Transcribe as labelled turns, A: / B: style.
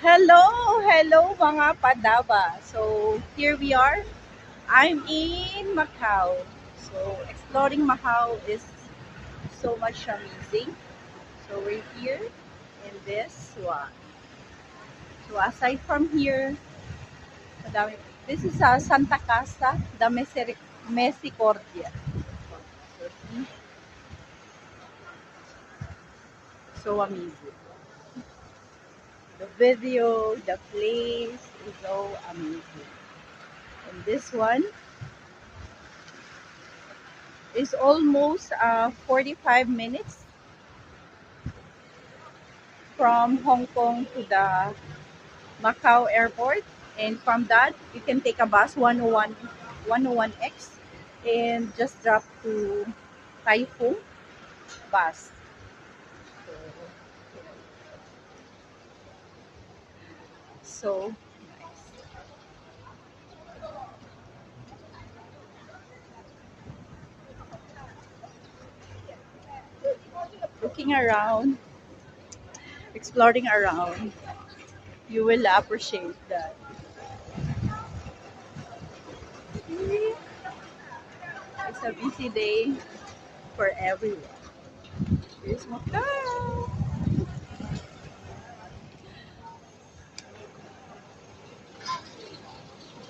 A: Hello, hello mga padaba. So here we are. I'm in Macau. So exploring Macau is so much amazing. So we're here in this one. So aside from here. This is uh, Santa Casa de Miseric- Misericordia. So amazing. The video, the place is so amazing. And this one is almost uh, 45 minutes from Hong Kong to the Macau airport. And from that, you can take a bus 101, 101X and just drop to Taifu bus. So nice. Looking around, exploring around, you will appreciate that. It's a busy day for everyone. Here's Macau.